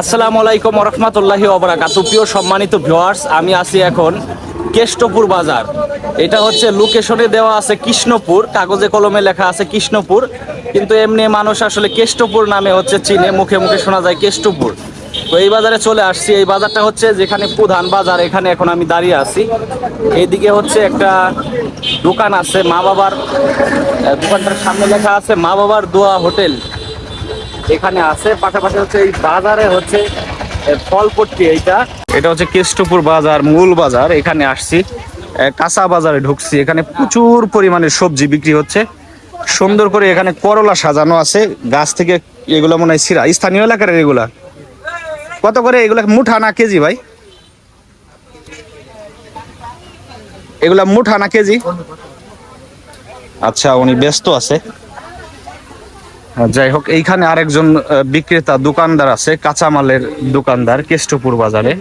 আসসালামু আলাইকুম রহমতুল্লাহি ওবরাকাতু। প্রিয় সম্মানিত ভিউয়ার্স, আমি আছি এখন কেষ্টপুর বাজার। এটা হচ্ছে লোকেশনে দেওয়া আছে কৃষ্ণপুর, কাগজে কলমে লেখা আছে কৃষ্ণপুর। কিন্তু এমনি মানুষ আসলে কেষ্টপুর নামে হচ্ছে চিনে, মুখে মুখে শোনা যায় কেষ্টপুর। তো এই বাজারে চলে আসছি। এই বাজারটা হচ্ছে যেখানে প্রধান বাজার, এখানে এখন আমি দাঁড়িয়ে আছি। এইদিকে হচ্ছে একটা দোকান আছে, মা বাবার দোকানটার সামনে লেখা আছে, মা বাবার দোয়া হোটেল। এখানে আছে। পাশাপাশি হচ্ছে এই বাজারে হচ্ছে ফলপট্টি এইটা। এটা হচ্ছে কেষ্টপুর বাজার, মূল বাজার। এখানে আসছি। কাঁচা বাজারে ঢুকছি। এখানে প্রচুর পরিমাণে সবজি বিক্রি হচ্ছে। সুন্দর করে এখানে করলা সাজানো আছে। গাছ থেকে এগুলো মনে হয় সিরা স্থানীয় এলাকার এগুলা। কত করে এগুলা? মুঠা না কেজি ভাই? এগুলা মুঠা না কেজি? আচ্ছা উনি ব্যস্ত আছে। যাই হোক, এইখানে আরেকজন বিক্রেতা, দোকানদার আছে, কাঁচামালের দোকানদার, কেষ্টপুর বাজারে।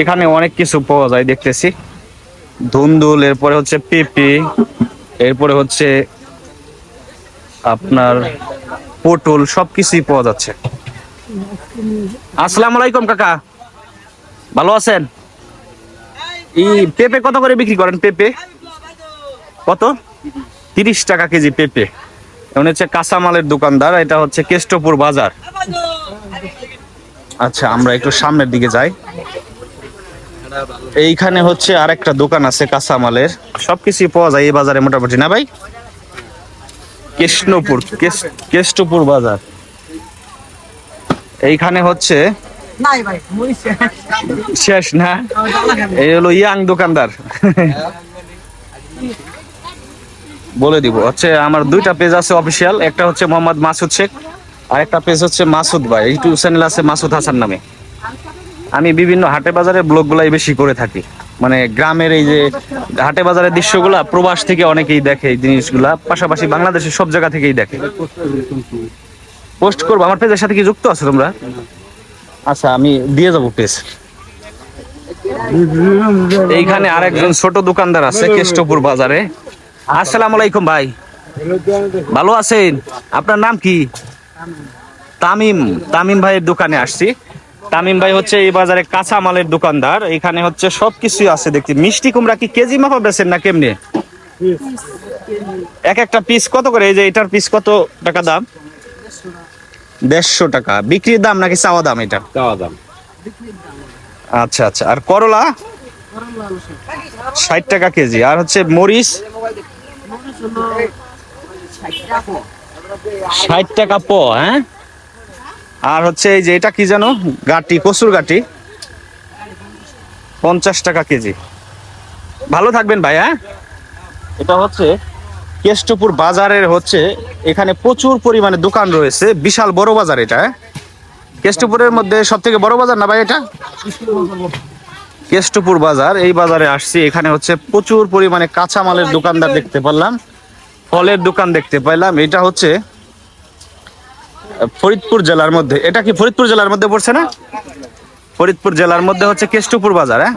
এখানে অনেক কিছু পাওয়া যায়, দেখতেছি। ধুন্দুল, এরপরে হচ্ছে পেঁপে, এরপরে হচ্ছে আপনার পটল, সবকিছুই পাওয়া যাচ্ছে। আসসালাম আলাইকুম, কাকা। ভালো আছেন? ই পেঁপে কত করে বিক্রি করেন, পেঁপে? কত? তিরিশ টাকা কেজি পেঁপে। হচ্ছে কাঁচামালের দোকানদার এটা হচ্ছে কেষ্টপুর বাজার। আচ্ছা আমরা একটু সামনের দিকে যাই। এইখানে হচ্ছে আরেকটা দোকান আছে কাঁচামালের। সবকিছুই পাওয়া যায় এই বাজারে মোটামুটি না ভাই? কৃষ্ণপুর কেষ্টপুর বাজার। এইখানে হচ্ছে। শেষ না? এই হলো ইয়াং দোকানদার। বলে দিব। হচ্ছে আমার দুইটা পেজ আছে অফিসিয়াল একটা হচ্ছে মোহাম্মদ মাসুদ শেখ আর একটা পেজ হচ্ছে মাসুদ ভাই ইউটিউব চ্যানেল আছে মাসুদ হাসান নামে। আমি বিভিন্ন হাটে বাজারে ব্লগগুলাই বেশি করে থাকি। মানে গ্রামের এই যে হাটে বাজারের দৃশ্যগুলা প্রবাস থেকে অনেকেই দেখে এই জিনিসগুলা, পাশাপাশি বাংলাদেশের সব জায়গা থেকেই দেখে। পোস্ট করব, আমার পেজের সাথে কি যুক্ত আছো তোমরা? আচ্ছা আমি দিয়ে যাব পেজ এইখানে আরেকজন ছোট দোকানদার আছে কেষ্টপুর বাজারে। আসসালামু আলাইকুম ভাই। ভালো আছেন? আপনার নাম কি? তামিম। তামিম ভাইয়ের দোকানে আসছি। তামিম ভাই হচ্ছে এই বাজারে কাঁচা মালের দোকানদার। এখানে হচ্ছে সবকিছুই আছে দেখছি মিষ্টি কুমড়া কি কেজি মাপা বেছেন না কেমনে? এক একটা পিস কত করে? এই যে এটার পিস কত টাকা দাম? দেড়শো টাকা। বিক্রির দাম নাকি চাওয়া দাম এটা? চাওয়া দাম। আচ্ছা আচ্ছা। আর করলা? ষাট টাকা কেজি। আর হচ্ছে মরিচ? ষাট টাকা প হ্যাঁ? আর হচ্ছে এই যে এটা কি জানো? গাটি কচুর গাটি। পঞ্চাশ টাকা কেজি। ভালো থাকবেন ভাই হ্যাঁ? এটা হচ্ছে কেষ্টপুর বাজারের হচ্ছে এখানে প্রচুর পরিমাণে দোকান রয়েছে। বিশাল বড় বাজার এটা হ্যাঁ? কেষ্টপুরের মধ্যে সব থেকে বড় বাজার না ভাই এটা? কেষ্টপুর বাজার এই বাজারে আসছি। এখানে হচ্ছে প্রচুর পরিমাণে কাঁচামালের দোকানদার দেখতে পারলাম। ফলের দোকান দেখতে পাইলাম। এটা হচ্ছে ফরিদপুর জেলার মধ্যে। এটা কি ফরিদপুর জেলার মধ্যে পড়ছে না? ফরিদপুর জেলার মধ্যে হচ্ছে কেষ্টপুর বাজার হ্যাঁ?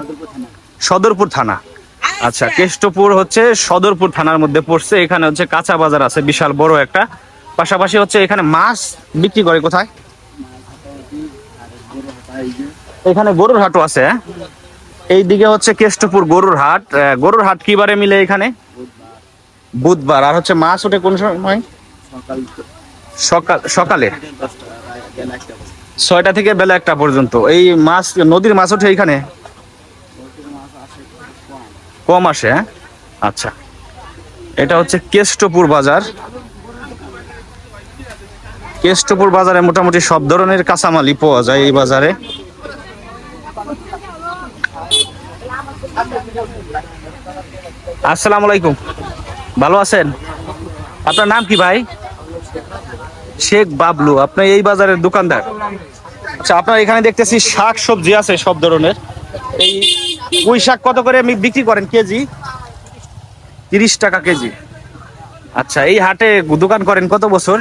সদরপুর থানা। আচ্ছা কেষ্টপুর হচ্ছে সদরপুর থানার মধ্যে পড়ছে। এখানে হচ্ছে কাঁচা বাজার আছে, বিশাল বড় একটা। পাশাপাশি হচ্ছে এখানে মাছ বিক্রি করে কোথায়? এখানে গরুর হাটও আছে হ্যাঁ? এইদিকে হচ্ছে কেষ্টপুর গরুর হাট। গরুর হাট কি বারে মিলে এখানে? বুধবার আর হচ্ছে মাছ ওঠে কোন সময়? সকাল সকালে ছয়টা থেকে বেলা একটা পর্যন্ত। এই মাছ নদীর মাছ ওঠে এখানে কম আসে হ্যাঁ? আচ্ছা। এটা হচ্ছে কেষ্টপুর বাজার। কেষ্টপুর বাজারে মোটামুটি সব ধরনের কাঁচামালই পাওয়া যায় এই বাজারে। আসসালামু আলাইকুম। ভালো আছেন? আপনার নাম কি ভাই? শেখ বাবলু, আপনি এই বাজারের দোকানদার। আচ্ছা আপনার এখানে দেখতেছি শাক সবজি আছে সব ধরনের। এই পুঁই শাক কত করে বিক্রি করেন কেজি? তিরিশ টাকা কেজি। আচ্ছা এই হাটে দোকান করেন কত বছর?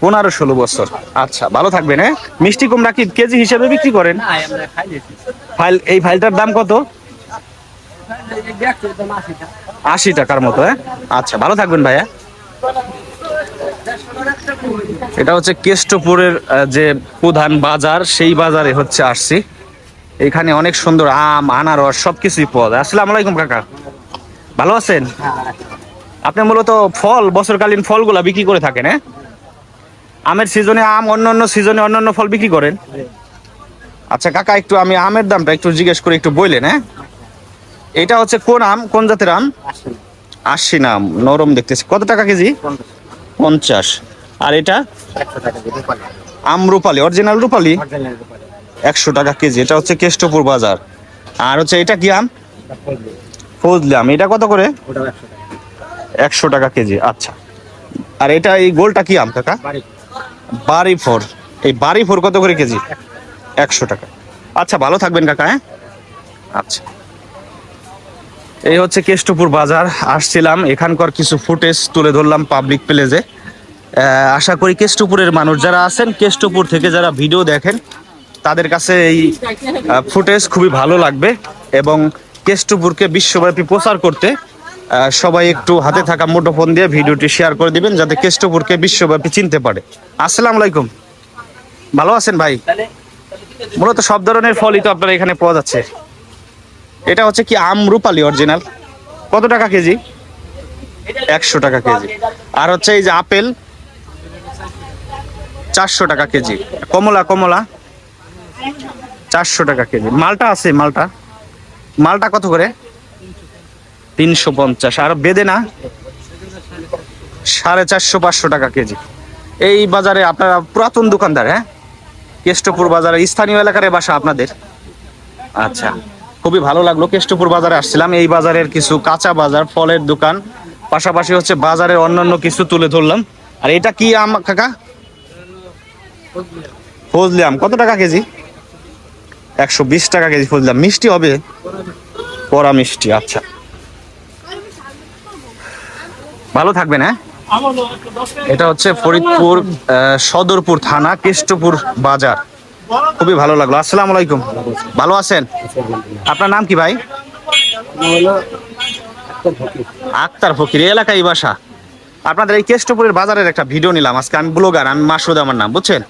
পনেরো ষোলো বছর। আচ্ছা ভালো থাকবেন হ্যাঁ? মিষ্টি কুমড়া কি কেজি হিসেবে বিক্রি করেন। ফাইল এই ফাইলটার দাম কত এই দেখছ তো মাসিটা। আশি টাকার মতো হ্যাঁ? আচ্ছা ভালো থাকবেন ভাইয়া। এটা হচ্ছে কেষ্টপুরের যে প্রধান বাজার, সেই বাজারে হচ্ছে আসছি। এখানে অনেক সুন্দর আম, আনারস, সবকিছুই পাওয়া যায়। আসসালামু আলাইকুম, কাকা। ভালো আছেন? আপনি মূলত ফল, বছরকালীন ফলগুলা বিক্রি করে থাকেন হ্যাঁ? আমের সিজনে আম অন্য অন্য সিজনে অন্যান্য ফল বিক্রি করেন। আচ্ছা কাকা, একটু আমি আমের দামটা একটু জিজ্ঞেস করে একটু বললেন হ্যাঁ? এটা হচ্ছে কোন আম? কোন জাতের আম? আশি নাম নরম দেখতেছি। কত টাকা কেজি? পঞ্চাশ। আর এটা? আম রূপালি অরিজিনাল রূপালি? একশো টাকা কেজি। এটা হচ্ছে কেষ্টপুর বাজার। আর হচ্ছে এটা কি আম? ফজলি। আম। এটা কত করে? একশো টাকা। কেজি। আচ্ছা। আর এটা এই গোলটা কি আম কাকা? বাড়ি ফোর। এই বাড়ি ফোর কত করে কেজি? একশো টাকা। আচ্ছা ভালো থাকবেন কাকা হ্যাঁ? আচ্ছা। এই হচ্ছে কেষ্টপুর বাজার, আসছিলাম। এখানকার কিছু ফুটেজ তুলে ধরলাম পাবলিক প্লেজে আশা করি কেষ্টপুরের মানুষ যারা আছেন, কেষ্টপুর থেকে যারা ভিডিও দেখেন, তাদের কাছে এই ফুটেজ খুবই ভালো লাগবে এবং কেষ্টপুরকে বিশ্বব্যাপী প্রচার করতে সবাই একটু হাতে থাকা মুঠোফোন দিয়ে ভিডিওটি শেয়ার করে দিবেন, যাতে কেষ্টপুরকে বিশ্বব্যাপী চিনতে পারে। আসসালামু আলাইকুম। ভালো আছেন ভাই? মূলত সব ধরনের ফলই তো আপনার এখানে পাওয়া যাচ্ছে। এটা হচ্ছে কি আম রূপালি অরিজিনাল কত টাকা কেজি? একশো টাকা কেজি। আর হচ্ছে এই যে আপেল, চারশো টাকা কেজি। কমলা কমলা, চারশো টাকা কেজি। মালটা আছে, মালটা। মালটা কত করে? তিনশো পঞ্চাশ। আর বেদে না? সাড়ে চারশো, পাঁচশো টাকা কেজি। এই বাজারে আপনারা পুরাতন দোকানদার হ্যাঁ? কেষ্টপুর বাজারে স্থানীয় এলাকার বাসা আপনাদের। আচ্ছা। খুবই ভালো লাগল। কেষ্টপুর বাজারে আসছিলাম। এই বাজারের কিছু কাঁচা বাজার, ফলের দোকান। পাশাপাশি হচ্ছে বাজারের অন্যান্য কিছু তুলে ধরলাম। আর এটা কি আম, কাকা? ফজলি আম। কত টাকা কেজি? একশো বিশ টাকা কেজি ফজলি আম। মিষ্টি হবে? কড়া মিষ্টি আচ্ছা। ভালো থাকবেন হ্যাঁ? এটা হচ্ছে ফরিদপুর সদরপুর থানা, কেষ্টপুর বাজার। খুবই ভালো লাগল। আসসালামু আলাইকুম। ভালো আছেন? আপনার নাম কি ভাই? আক্তার ফকির এই এলাকায় এই বাসা। আপনাদের এই কেষ্টপুরের বাজারের একটা ভিডিও নিলাম। আজকে আমি ব্লগার আমি মাসুদ আমার নাম বুঝছেন?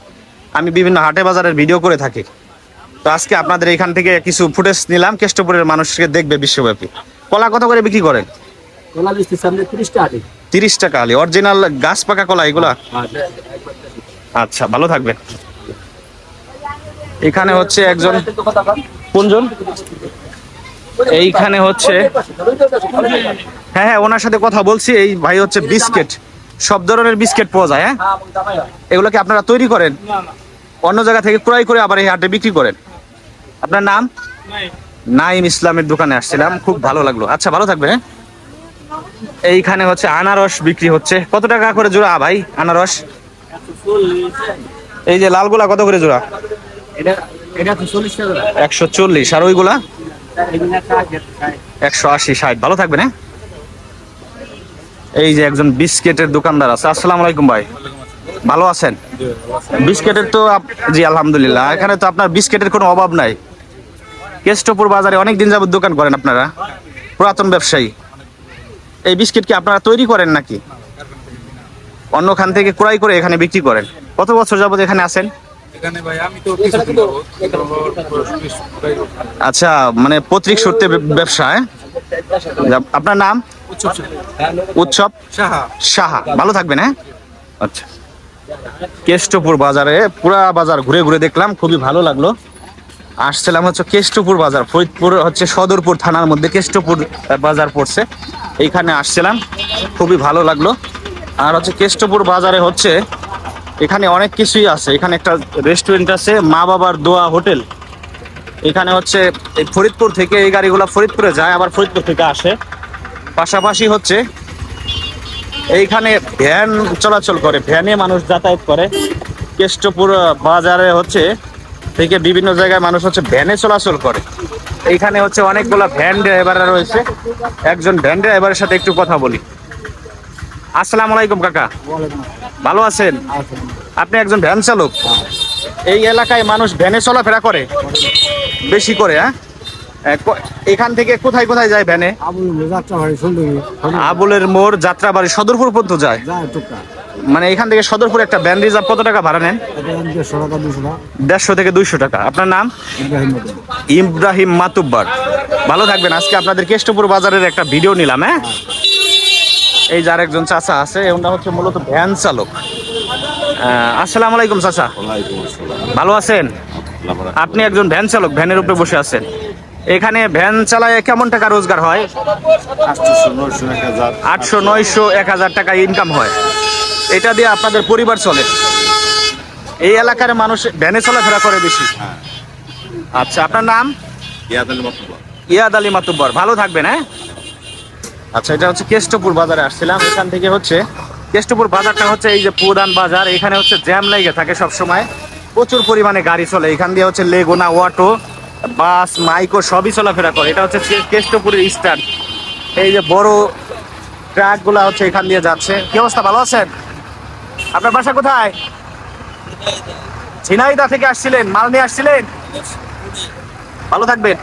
আমি বিভিন্ন হাটে বাজারের ভিডিও করে থাকি। তো আজকে আপনাদের এখান থেকে কিছু ফুটেজ নিলাম। কেষ্টপুরের মানুষকে দেখবে বিশ্বব্যাপী। কলা কত করে বিক্রি করেন? কলা তিরিশ টাকা দিই। তিরিশ টাকা আলি। অরিজিনাল গাছ পাকা কলা এগুলা? আচ্ছা ভালো থাকবেন। এখানে হচ্ছে একজন কোনজন? এইখানে হচ্ছে হ্যাঁ হ্যাঁ ওনার সাথে কথা বলছি। এই ভাই হচ্ছে বিস্কিট। সব ধরনের বিস্কিট পাওয়া যায় হ্যাঁ? এগুলো কি আপনারা তৈরি করেন? অন্য জায়গা থেকে ক্রয় করে আবার এই হাটে বিক্রি করেন? আপনার নাম? নাইম ইসলামের দোকানে আসছিলাম। খুব ভালো লাগল। আচ্ছা ভালো থাকবে হ্যাঁ? এইখানে হচ্ছে আনারস বিক্রি হচ্ছে। কত টাকা করে জোড়া ভাই আনারস? এই যে লালগুলা কত করে জোড়া? একশো চল্লিশ। আর ওইগুলা। একশো আশি ষাট। ভালো থাকবেন হ্যাঁ? এই যে একজন বিস্কেটের দোকানদার আছে। আসসালামু আলাইকুম ভাই। ভালো আছেন? বিস্কেটের তো জি আলহামদুলিল্লাহ। এখানে তো আপনার বিস্কেটের কোনো অভাব নাই। কেষ্টপুর বাজারে অনেক দিন যাবত দোকান করেন আপনারা। পুরাতন ব্যবসায়ী। এই বিস্কিট কি আপনারা তৈরি করেন নাকি? অন্য খান থেকে ক্রয় করে এখানে বিক্রি করেন। কত বছর যাবত এখানে আছেন? এখানে ভাই আমি তো আচ্ছা মানে পত্রিক সূত্রে ব্য- ব্যবসা হ্যাঁ? আপনার নাম? উৎসব? সাহা। সাহা। ভালো থাকবেন হ্যাঁ? আচ্ছা। কেষ্টপুর বাজারে পুরা বাজার ঘুরে ঘুরে দেখলাম খুবই ভালো লাগল। আসছিলাম হচ্ছে কেষ্টপুর বাজার ফরিদপুর হচ্ছে সদরপুর থানার মধ্যে কেষ্টপুর বাজার পড়ছে। এইখানে আসছিলাম খুবই ভালো লাগল। আর হচ্ছে কেষ্টপুর বাজারে হচ্ছে এখানে অনেক কিছুই আছে। এখানে একটা রেস্টুরেন্ট আছে, মা বাবার দোয়া হোটেল। এখানে হচ্ছে এই ফরিদপুর থেকে এই গাড়িগুলো ফরিদপুরে যায়, আবার ফরিদপুর থেকে আসে। পাশাপাশি হচ্ছে এইখানে ভ্যান চলাচল করে, ভ্যানে মানুষ যাতায়াত করে। কেষ্টপুর বাজারে হচ্ছে থেকে বিভিন্ন জায়গায় মানুষ হচ্ছে ভ্যানে চলাচল করে। এইখানে হচ্ছে অনেকগুলো ভ্যান ড্রাইভার রয়েছে। একজন ভ্যান ড্রাইভারের সাথে একটু কথা বলি। আসসালামু আলাইকুম, কাকা। ভালো আছেন? আপনি একজন ভ্যান চালক? এই এলাকায় মানুষ ভ্যানে চলাফেরা করে। বেশি করে হ্যাঁ? এখান থেকে কোথায় কোথায় যায় ভ্যানে? আবুল যাত্রা বাড়ি আবুলের মোড় যাত্রাবাড়ি সদরপুর পর্যন্ত যায়? মানে এখান থেকে সদরপুর একটা ভ্যান রিজার্ভ কত টাকা ভাড়া নেন? দেড়শো থেকে দুইশো টাকা। আপনার নাম? ইব্রাহিম মাতুব্বার। ভালো থাকবেন। আজকে আপনাদের কেষ্টপুর বাজারের একটা ভিডিও নিলাম হ্যাঁ? এই যার একজন চাচা আছে ওনারা হচ্ছে মূলত ভ্যান চালক। আসসালামু আলাইকুম চাচা। ভালো আছেন? আপনি একজন ভ্যান চালক ভ্যানের উপরে বসে আছেন। এখানে ভ্যান চালায় কেমন টাকা রোজগার হয়? আটশো নয়শো এক হাজার। টাকা ইনকাম হয়। এটা দিয়ে আপনাদের পরিবার চলে। এই এলাকার মানুষ ভ্যানে চলাফেরা করে বেশি। আচ্ছা আপনার নাম? ইয়াদ আলী মাতুব্বর। ভালো থাকবেন হ্যাঁ? আচ্ছা এটা হচ্ছে কেষ্টপুর বাজারে আসছিলাম। এখান থেকে হচ্ছে কেষ্টপুর বাজারটা হচ্ছে এই যে প্রধান বাজার। এখানে হচ্ছে জ্যাম লেগে থাকে সব সময় প্রচুর পরিমাণে গাড়ি চলে। এখান দিয়ে হচ্ছে লেগোনা অটো বাস মাইকো সবই চলাফেরা করে। এটা হচ্ছে কেষ্টপুরের স্ট্যান্ড এই যে বড় ট্রাকগুলা হচ্ছে এখান দিয়ে যাচ্ছে। কি অবস্থা? ভালো আছেন? আপনার বাসা কোথায়? ঝিনাইদা থেকে আসছিলেন। মাল নিয়ে আসছিলেন? ভালো থাকবেন।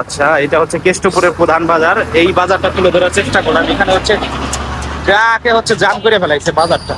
আচ্ছা এটা হচ্ছে কেষ্টপুরের প্রধান বাজার। এই বাজারটা তুলে ধরার চেষ্টা করলাম। এখানে হচ্ছে যাকে হচ্ছে জাম করে ফেলাইছে বাজারটা।